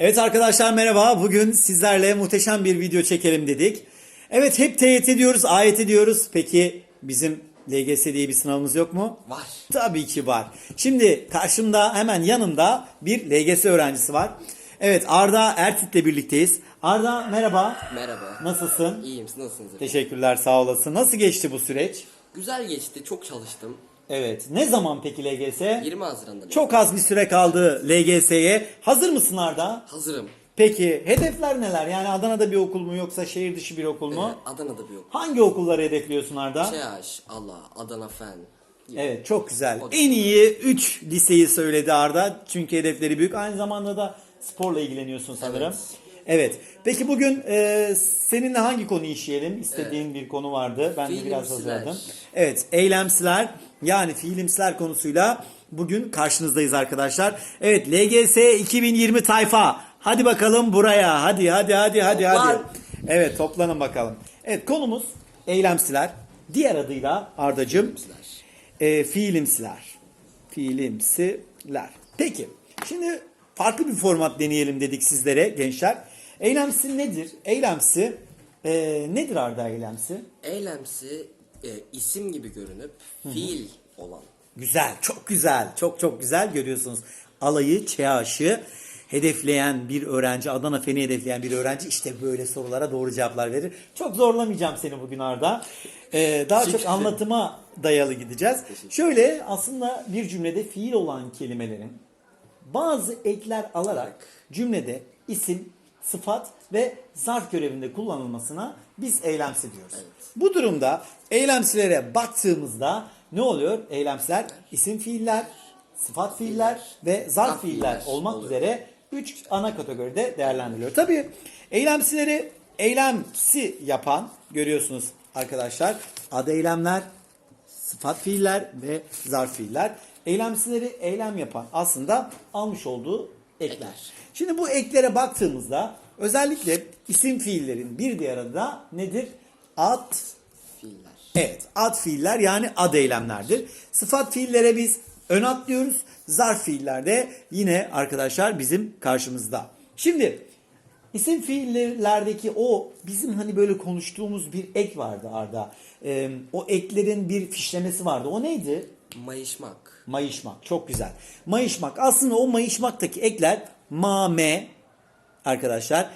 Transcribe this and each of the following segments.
Evet arkadaşlar merhaba. Bugün sizlerle muhteşem bir video çekelim dedik. Evet hep TYT diyoruz, AYT diyoruz. Peki bizim LGS diye bir sınavımız yok mu? Var. Tabii ki var. Şimdi karşımda hemen yanımda bir LGS öğrencisi var. Evet Arda Ertit'le birlikteyiz. Arda merhaba. Merhaba. Nasılsın? İyiyim siz nasılsınız? efendim? Teşekkürler sağ olasın. Nasıl geçti bu süreç? Güzel geçti. Çok çalıştım. Evet. Ne zaman peki LGS? 20 Haziran'da. Çok az bir süre kaldı LGS'ye. Hazır mısın Arda? Hazırım. Peki hedefler neler? Yani Adana'da bir okul mu yoksa şehir dışı bir okul mu? Ee, Adana'da bir okul. Hangi okulları hedefliyorsun Arda? ÇEAŞ, Allah, Adana Fen. Evet çok güzel. O- En iyi 3 liseyi söyledi Arda. Çünkü hedefleri büyük. Aynı zamanda da sporla ilgileniyorsun sanırım. Evet. Evet. Peki bugün e, seninle hangi konuyu işleyelim? İstediğin bir konu vardı. Ben de biraz Fiilimsiler. hazırladım. Evet, eylemsiler yani fiilimsiler konusuyla bugün karşınızdayız arkadaşlar. Evet, LGS 2020 tayfa. Hadi bakalım buraya. Hadi hadi hadi hadi hadi. Evet, toplanın bakalım. Evet, konumuz eylemsiler. Diğer adıyla Ardacığım e, fiilimsiler. Fiilimsiler. Peki. Şimdi farklı bir format deneyelim dedik sizlere gençler. Eylemsi nedir? Eylemsi e, nedir Arda eylemsi? Eylemsi e, isim gibi görünüp fiil olan. Güzel, çok güzel, çok çok güzel görüyorsunuz. Alayı, ÇEAŞ'ı hedefleyen bir öğrenci, Adana Fen'i hedefleyen bir öğrenci işte böyle sorulara doğru cevaplar verir. Çok zorlamayacağım seni bugün Arda. Ee, daha çok ederim. anlatıma dayalı gideceğiz. Şöyle aslında bir cümlede fiil olan kelimelerin bazı ekler alarak cümlede isim, sıfat ve zarf görevinde kullanılmasına biz eylemsi diyoruz. Bu durumda eylemsilere baktığımızda ne oluyor? Eylemsiler isim fiiller, sıfat fiiller ve zarf fiiller olmak oluyor. üzere 3 ana kategoride değerlendiriliyor. Tabii eylemsileri eylemsi yapan görüyorsunuz arkadaşlar. Adı eylemler, sıfat fiiller ve zarf fiiller. Eylemsileri eylem yapan aslında almış olduğu ekler. Ekler. Şimdi bu eklere baktığımızda özellikle isim fiillerin bir diğer adı da nedir? Ad, Fiiller. evet ad fiiller yani ad eylemlerdir. Sıfat fiillere biz ön ad diyoruz. Zarf fiiller de yine arkadaşlar bizim karşımızda. Şimdi isim fiillerdeki o bizim hani böyle konuştuğumuz bir ek vardı Arda. Ee, o eklerin bir fişlemesi vardı. O neydi? Mayışmak. Mayışmak. Çok güzel. Mayışmak. Aslında o mayışmaktaki ekler ma, me arkadaşlar.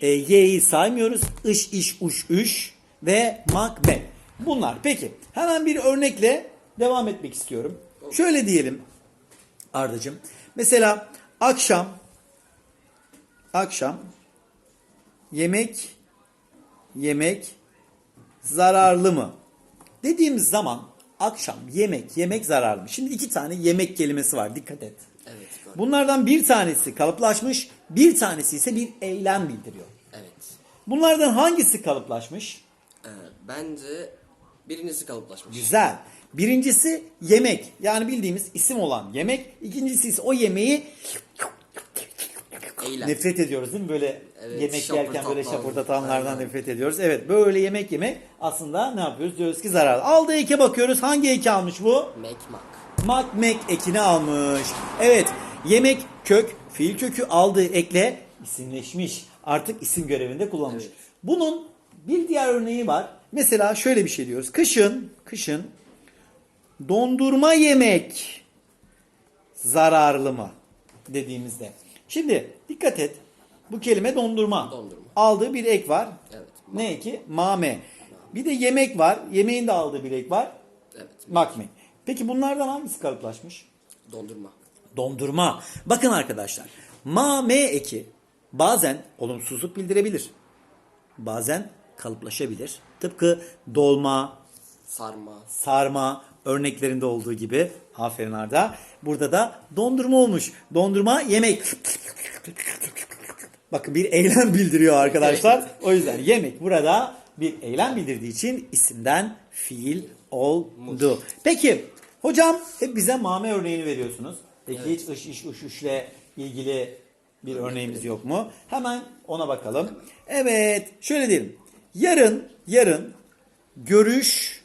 E, y'yi saymıyoruz. Iş, iş, uş, üş ve me. Bunlar. Peki. Hemen bir örnekle devam etmek istiyorum. Şöyle diyelim Ardacığım. Mesela akşam akşam yemek yemek zararlı mı? Dediğimiz zaman akşam yemek yemek zararlı mı? Şimdi iki tane yemek kelimesi var dikkat et. Evet. gördüm. Bunlardan bir tanesi kalıplaşmış, bir tanesi ise bir eylem bildiriyor. Evet. Bunlardan hangisi kalıplaşmış? Bence birincisi kalıplaşmış. Güzel. Birincisi yemek. Yani bildiğimiz isim olan yemek. İkincisi ise o yemeği Eylem. nefret ediyoruz değil mi? Böyle Evet, yemek yerken böyle Aynen. nefret ediyoruz. Evet böyle yemek yemek aslında ne yapıyoruz? Diyoruz ki zararlı. Aldığı eke bakıyoruz. Hangi eki almış bu? Mekmak. Makmek ekini almış. Evet yemek kök fiil kökü aldığı ekle isimleşmiş. Artık isim görevinde kullanmış. Evet. Bunun bir diğer örneği var. Mesela şöyle bir şey diyoruz. Kışın kışın dondurma yemek zararlı mı dediğimizde. Şimdi dikkat et. Bu kelime dondurma. Dondurma. Aldığı bir ek var. Evet. Ne eki? Mame. Bir de yemek var. Yemeğin de aldığı bir ek var. Evet. Makmek. Peki bunlardan hangisi kalıplaşmış? Dondurma. Dondurma. Bakın arkadaşlar. Ma, me eki bazen olumsuzluk bildirebilir. Bazen kalıplaşabilir. Tıpkı dolma, Sarma. sarma örneklerinde olduğu gibi. Aferin Arda. Burada da dondurma olmuş. Dondurma yemek. Bakın bir eylem bildiriyor arkadaşlar. O yüzden yemek burada bir eylem bildirdiği için isimden fiil oldu. Peki hocam hep bize mame örneğini veriyorsunuz. Peki hiç ış iş uş uşle ilgili bir örneğimiz yok mu? Hemen ona bakalım. Evet şöyle diyelim. Yarın yarın görüş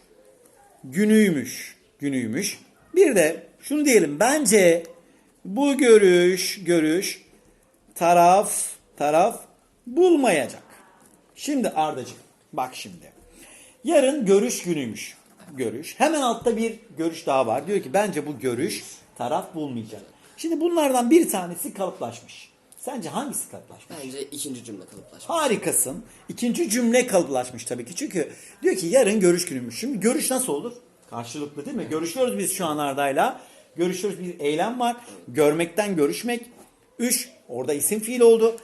günüymüş. Günüymüş. Bir de şunu diyelim. Bence bu görüş görüş taraf taraf bulmayacak. Şimdi Ardacığım bak şimdi. Yarın görüş günüymüş. Görüş. Hemen altta bir görüş daha var. Diyor ki bence bu görüş taraf bulmayacak. Şimdi bunlardan bir tanesi kalıplaşmış. Sence hangisi kalıplaşmış? Bence ikinci cümle kalıplaşmış. Harikasın. İkinci cümle kalıplaşmış tabii ki. Çünkü diyor ki yarın görüş günüymüş. Şimdi görüş nasıl olur? Karşılıklı değil mi? Görüşüyoruz biz şu an Arda'yla. Görüşüyoruz bir eylem var. Görmekten görüşmek. Üç, orada isim fiil oldu.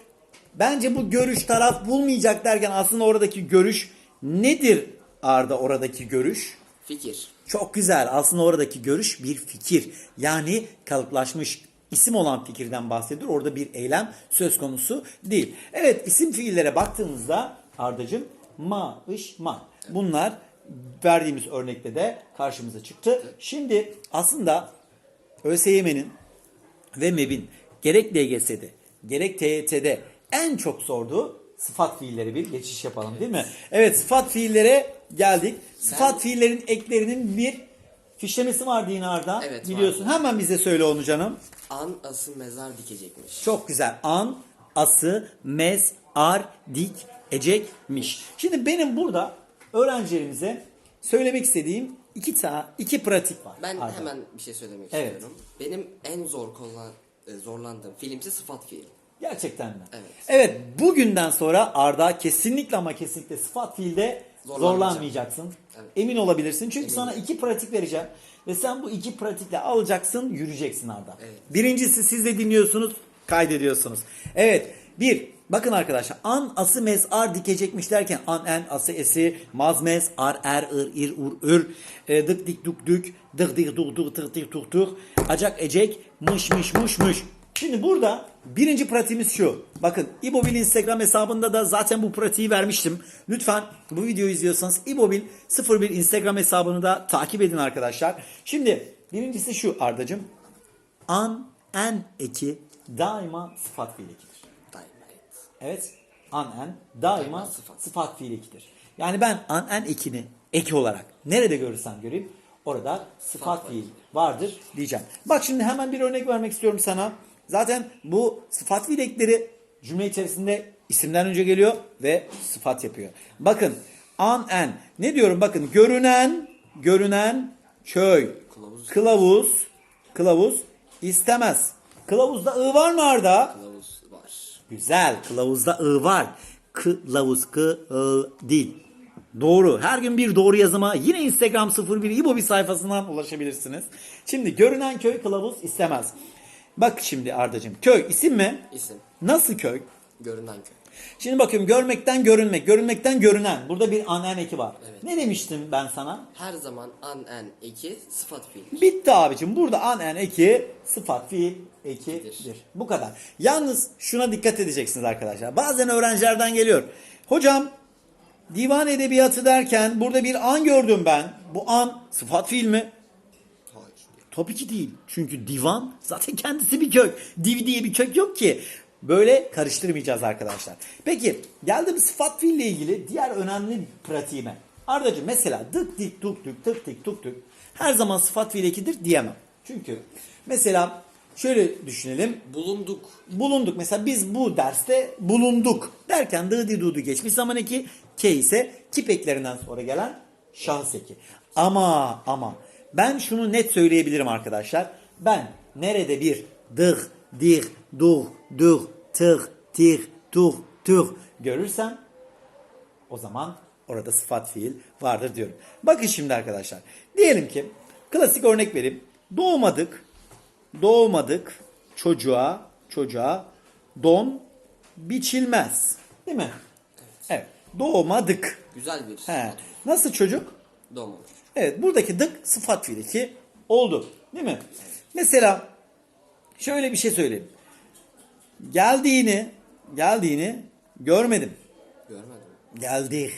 Bence bu görüş taraf bulmayacak derken aslında oradaki görüş nedir Arda oradaki görüş? Fikir. Çok güzel. Aslında oradaki görüş bir fikir. Yani kalıplaşmış isim olan fikirden bahsediyor. Orada bir eylem söz konusu değil. Evet isim fiillere baktığımızda Ardacığım ma, ış, man. Bunlar verdiğimiz örnekte de karşımıza çıktı. Şimdi aslında ÖSYM'nin ve MEB'in gerek LGS'de gerek TYT'de en çok sorduğu sıfat fiilleri bir geçiş yapalım değil mi? Evet sıfat fiillere geldik. Sıfat fiillerin eklerinin bir fişlemesi var Dinar'da. Evet, Biliyorsun. var. Hemen bize söyle onu canım. An ası mezar dikecekmiş. Çok güzel. An, ası, mez, ar, dik, ecekmiş. Şimdi benim burada öğrencilerimize söylemek istediğim iki tane iki pratik var. Ben Arda. hemen bir şey söylemek Evet. istiyorum. Benim en zor kullan, e, zorlandığım filmse sıfat fiil. Gerçekten mi? Evet. Evet bugünden sonra Arda kesinlikle ama kesinlikle sıfat fiilde. Zorlanmayacaksın. Evet. Emin olabilirsin. Çünkü Eminim. sana iki pratik vereceğim. Ve sen bu iki pratikle alacaksın, yürüyeceksin Arda. Evet. Birincisi siz de dinliyorsunuz, kaydediyorsunuz. Evet. Bir, bakın arkadaşlar. An, ası, mez, ar dikecekmiş derken an, en, ası, esi, maz, mez, ar, er, ır, ir, ur, ür, e, dık, dik, duk, dük, dık, dik, duk, duk, tık, dik, tuk, tuk, acak, ecek, mış, mış, muş, muş. Şimdi burada birinci pratiğimiz şu. Bakın İbobil Instagram hesabında da zaten bu pratiği vermiştim. Lütfen bu videoyu izliyorsanız İbobil 01 Instagram hesabını da takip edin arkadaşlar. Şimdi birincisi şu Ardacığım. An, en eki daima sıfat fiil ekidir. Daima evet. An, en daima Daima sıfat. sıfat fiil ekidir. Yani ben an, en ekini eki olarak nerede görürsem göreyim orada sıfat var. fiil vardır diyeceğim. Bak şimdi hemen bir örnek vermek istiyorum sana. Zaten bu sıfat fiil ekleri cümle içerisinde isimden önce geliyor ve sıfat yapıyor. Bakın an en ne diyorum bakın görünen görünen köy Kılavuz. kılavuz kılavuz istemez. Kılavuzda ı var mı Arda? Kılavuz var. Güzel. Kılavuzda ı var. Kılavuz kı ı değil. Doğru. Her gün bir doğru yazıma yine Instagram 01 İbo bir sayfasından ulaşabilirsiniz. Şimdi görünen köy kılavuz istemez. Bak şimdi Ardacığım. Köy isim mi? İsim. Nasıl köy? Görünen köy. Şimdi bakıyorum görmekten görünmek. Görünmekten görünen. Burada bir anen eki var. Evet. Ne demiştim ben sana? Her zaman an en eki sıfat fiil. Bitti abicim. Burada anen eki sıfat fiil. Ekidir. Bu kadar. Yalnız şuna dikkat edeceksiniz arkadaşlar. Bazen öğrencilerden geliyor. Hocam divan edebiyatı derken burada bir an gördüm ben. Bu an sıfat fiil mi? Tabii ki değil. Çünkü divan zaten kendisi bir kök. Div diye bir kök yok ki. Böyle karıştırmayacağız arkadaşlar. Peki geldim sıfat fiille ilgili diğer önemli pratiğime. Ardacığım mesela dık dik tuk tuk tık dik tuk tuk her zaman sıfat fiil ekidir diyemem. Çünkü mesela şöyle düşünelim. Bulunduk. Bulunduk. Mesela biz bu derste bulunduk derken dı di du geçmiş zaman eki ke ise kip eklerinden sonra gelen şahıs eki. Ama ama ben şunu net söyleyebilirim arkadaşlar. Ben nerede bir dık, dik, duh, duh, tık, tik, tuh, tuh görürsem o zaman orada sıfat fiil vardır diyorum. Bakın şimdi arkadaşlar. Diyelim ki klasik örnek vereyim. Doğmadık. Doğmadık çocuğa çocuğa don biçilmez. Değil mi? Evet. Doğmadık. Güzel bir He. sıfat. Nasıl çocuk? Doğmamış. Evet buradaki dık sıfat fiili ki oldu. Değil mi? Mesela şöyle bir şey söyleyeyim. Geldiğini geldiğini görmedim. Görmedim. Geldik.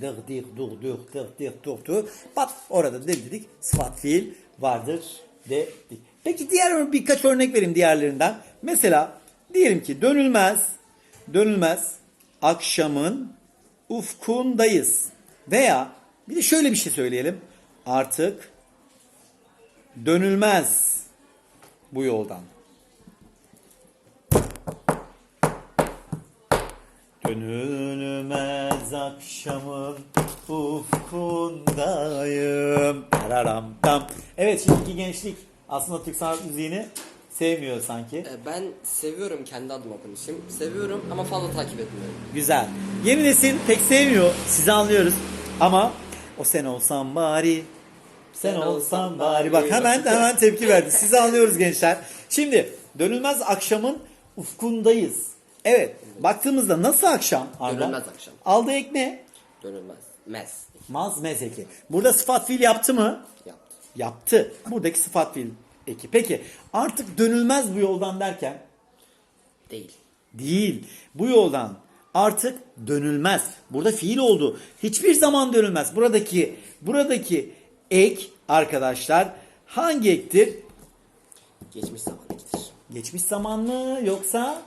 Dık dik dur dik dık dik dur dur. Bak orada ne dedik? Sıfat fiil vardır dedik. Peki diğer birkaç örnek vereyim diğerlerinden. Mesela diyelim ki dönülmez, dönülmez akşamın ufkundayız. Veya bir de şöyle bir şey söyleyelim. Artık dönülmez bu yoldan. Dönülmez akşamın ufkundayım. Tararam tam. Evet şimdiki gençlik aslında Türk sanat müziğini sevmiyor sanki. E, Ben seviyorum kendi adıma konuşayım. Seviyorum ama fazla takip etmiyorum. Güzel. Yeni nesil pek sevmiyor. Sizi anlıyoruz. Ama o sen olsan bari. Sen olsan bari. Bak hemen hemen tepki verdi. Sizi anlıyoruz gençler. Şimdi dönülmez akşamın ufkundayız. Evet. Baktığımızda nasıl akşam? Arda? Dönülmez akşam. Aldığı ek ne? Dönülmez. Mez. Maz mez eki. Burada sıfat fiil yaptı mı? Yaptı. Yaptı. Buradaki sıfat fiil eki. Peki artık dönülmez bu yoldan derken Değil. Değil. Bu yoldan artık dönülmez. Burada fiil oldu. Hiçbir zaman dönülmez. Buradaki buradaki ek arkadaşlar hangi ektir? Geçmiş zaman gider. Geçmiş zaman mı yoksa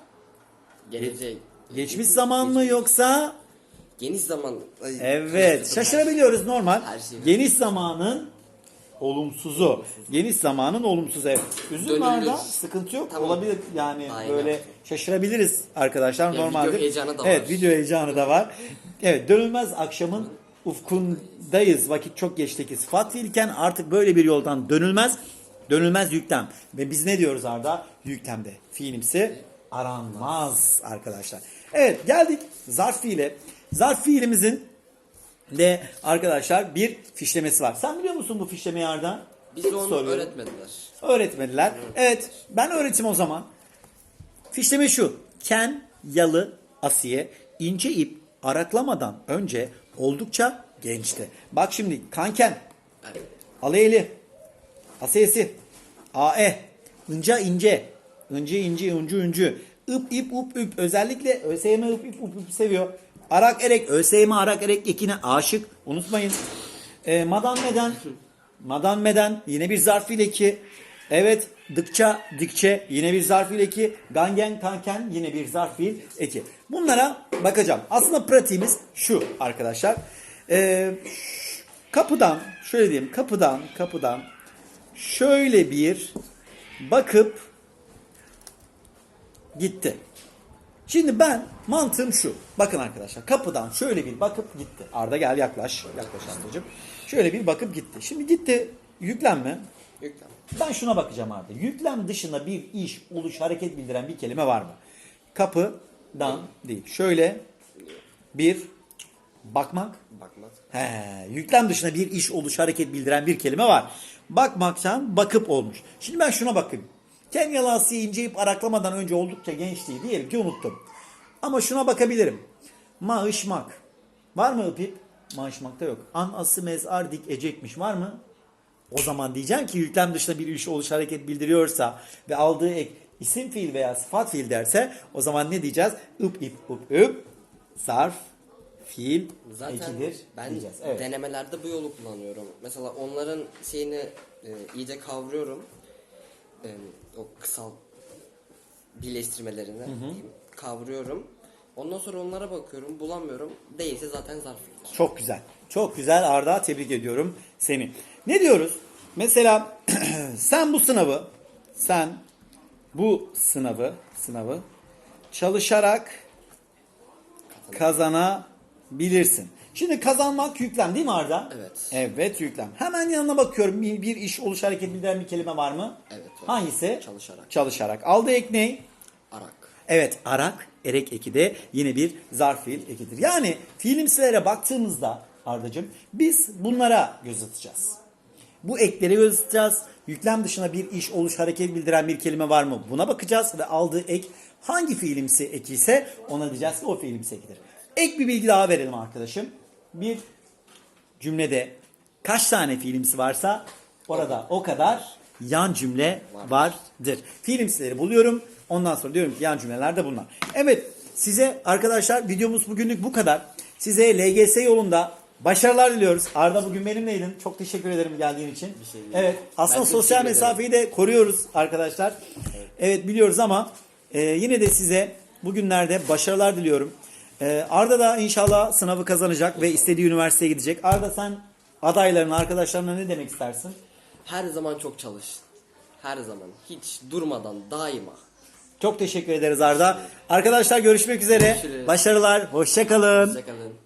Gelecek. geçmiş zaman mı yoksa Geniş zaman. Ay, Evet, şaşırabiliyoruz normal. Her şey- Geniş zamanın olumsuzu. Geniş zamanın olumsuzu evet. Üzülme Dönülür. Arda, sıkıntı yok. Tamam. Olabilir yani Aynen. böyle şaşırabiliriz arkadaşlar Ya, normalde. video heyecanı da var. Evet, video heyecanı da var. Evet, dönülmez akşamın ufkundayız. Vakit çok geçteki sıfat fiilken artık böyle bir yoldan dönülmez. Dönülmez yüklem. Ve biz ne diyoruz Arda? Yüklemde. Fiilimsi aranmaz arkadaşlar. Evet geldik zarf fiile. Zarf fiilimizin de arkadaşlar bir fişlemesi var. Sen biliyor musun bu fişlemeyi Arda? Bize onu soruyorum. öğretmediler. Öğretmediler. Evet ben öğretim o zaman. Fişleme şu. Ken, yalı, asiye, ince ip araklamadan önce oldukça gençti. Bak şimdi kanken, aleyli, asiyesi, ae, ince ince, ince ince, uncu uncu, ıp ip up üp. Özellikle ÖSYM ıp ip up üp seviyor. Arak erek, ÖSYM arak erek ekine aşık. Unutmayın. E, madan meden, madan meden yine bir zarf ile ki. Evet, dıkça, dikçe yine bir zarf ile ki. Gangen, kanken yine bir zarf fiil eki. Bunlara bakacağım. Aslında pratiğimiz şu arkadaşlar. E, kapıdan, şöyle diyeyim, kapıdan, kapıdan şöyle bir bakıp gitti. Şimdi ben mantığım şu. Bakın arkadaşlar kapıdan şöyle bir bakıp gitti. Arda gel yaklaş. Yaklaş Arda'cığım. Şöyle bir bakıp gitti. Şimdi gitti yüklenme. Yüklem. Ben şuna bakacağım Arda. Yüklem dışında bir iş, oluş, hareket bildiren bir kelime var mı? Kapıdan değil. Şöyle bir bakmak. Bakmak. He, yüklem dışında bir iş, oluş, hareket bildiren bir kelime var. Bakmaktan bakıp olmuş. Şimdi ben şuna bakayım. Kenyalı Asya inceyip araklamadan önce oldukça gençliği diyelim ki unuttum. Ama şuna bakabilirim. Maaşmak. Var mı ipip? Maaşmakta yok. An ası mezar dik ecekmiş. Var mı? O zaman diyeceğim ki yüklem dışında bir iş, oluş, hareket bildiriyorsa ve aldığı ek isim fiil veya sıfat fiil derse o zaman ne diyeceğiz? Üp ip üp üp zarf fiil Zaten ekidir ben diyeceğiz. Evet. denemelerde bu yolu kullanıyorum. Mesela onların şeyini e, iyice kavruyorum. E, o kısal birleştirmelerini diyeyim, kavruyorum. Ondan sonra onlara bakıyorum, bulamıyorum. Değilse zaten zarf. Çok güzel. Çok güzel Arda tebrik ediyorum seni. Ne diyoruz? Mesela sen bu sınavı sen bu sınavı sınavı çalışarak kazanabilirsin. Şimdi kazanmak yüklem değil mi Arda? Evet. Evet yüklem. Hemen yanına bakıyorum bir, bir iş oluş hareket bildiren bir kelime var mı? Evet, var. Hangisi? Çalışarak. Çalışarak. Aldığı ek ne? Arak. Evet arak erek eki de yine bir zarf fiil ekidir. Yani fiilimsilere baktığımızda Ardacığım biz bunlara göz atacağız. Bu ekleri göz atacağız. Yüklem dışında bir iş, oluş, hareket bildiren bir kelime var mı? Buna bakacağız ve aldığı ek hangi fiilimsi eki ise ona diyeceğiz ki o fiilimsi ekidir. Ek bir bilgi daha verelim arkadaşım. Bir cümlede kaç tane fiilimsi varsa orada o kadar yan cümle vardır. Fiilimsileri buluyorum. Ondan sonra diyorum ki yan cümleler de bunlar. Evet size arkadaşlar videomuz bugünlük bu kadar. Size LGS yolunda başarılar diliyoruz. Arda bugün benimleydin. Çok teşekkür ederim geldiğin için. şey değil. evet aslında Ben sosyal mesafeyi de koruyoruz arkadaşlar. Evet, biliyoruz ama e, yine de size bugünlerde başarılar diliyorum. E, Arda da inşallah sınavı kazanacak ve istediği üniversiteye gidecek. Arda sen adaylarına, arkadaşlarına ne demek istersin? Her zaman çok çalış. Her zaman. Hiç durmadan, daima. Çok teşekkür ederiz Arda. Arkadaşlar görüşmek üzere. Görüşürüz. Başarılar. Hoşçakalın. Hoşçakalın.